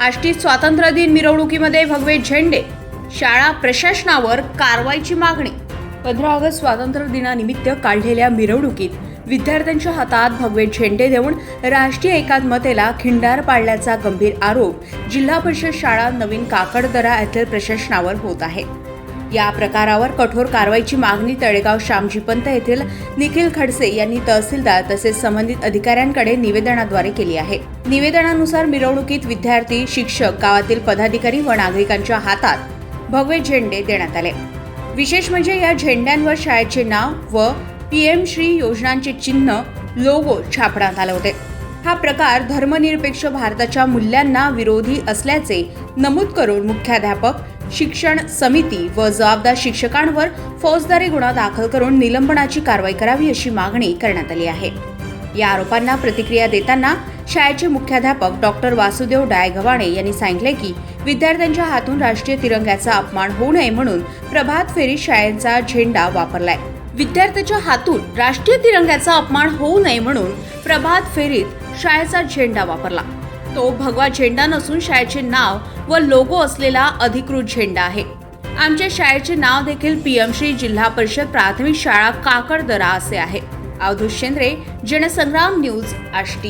आष्टी स्वातंत्र्य दिन मिरवणुकीमध्ये भगवे झेंडे. शाळा प्रशासनावर कारवाईची मागणी. पंधरा ऑगस्ट स्वातंत्र्य दिनानिमित्त काढलेल्या मिरवणुकीत विद्यार्थ्यांच्या हातात भगवे झेंडे देऊन राष्ट्रीय एकात्मतेला खिंडार पाडल्याचा गंभीर आरोप जिल्हा परिषद शाळा नवीन काकडदरा येथील प्रशासनावर होत आहे. या प्रकारावर कठोर कारवाईची मागणी तळेगाव श्यामजीपंत येथील निखिल खडसे यांनी तहसीलदार तसेच संबंधित अधिकाऱ्यांकडे निवेदनाद्वारे केली आहे. निवेदनानुसार मिरवणुकीत विद्यार्थी शिक्षक गावातील पदाधिकारी व नागरिकांच्या हातात भगवे झेंडे देण्यात आले. विशेष म्हणजे या झेंड्यांवर शाळेचे नाव व पीएम श्री योजनांचे चिन्ह लोगो छापण्यात आले होते. हा प्रकार धर्मनिरपेक्ष भारताच्या मूल्यांना विरोधी असल्याचे नमूद करून मुख्याध्यापक शिक्षण समिती व जबाबदार शिक्षकांवर फौजदारी गुन्हा दाखल करून निलंबनाची कारवाई करावी अशी मागणी करण्यात आली आहे. या आरोपांना प्रतिक्रिया देताना शाळेचे मुख्याध्यापक डॉक्टर वासुदेव डायगवाणे यांनी सांगितले की विद्यार्थ्यांच्या हातून राष्ट्रीय तिरंग्याचा अपमान होऊ नये म्हणून प्रभात फेरीत शाळेचा झेंडा वापरलाय. विद्यार्थ्याच्या हातून राष्ट्रीय तिरंग्याचा अपमान होऊ नये म्हणून प्रभात फेरीत शाळेचा झेंडा वापरला. तो भगवा झेंडा नसून शाळेचे नाव व लोगो असलेला अधिकृत झेंडा आहे. आमच्या शाळेचे नाव देखील पीएमश्री जिल्हा परिषद प्राथमिक शाळा काकडदरा असे आहे. अवधूत शेंद्रे जनसंग्राम न्यूज आष्टी.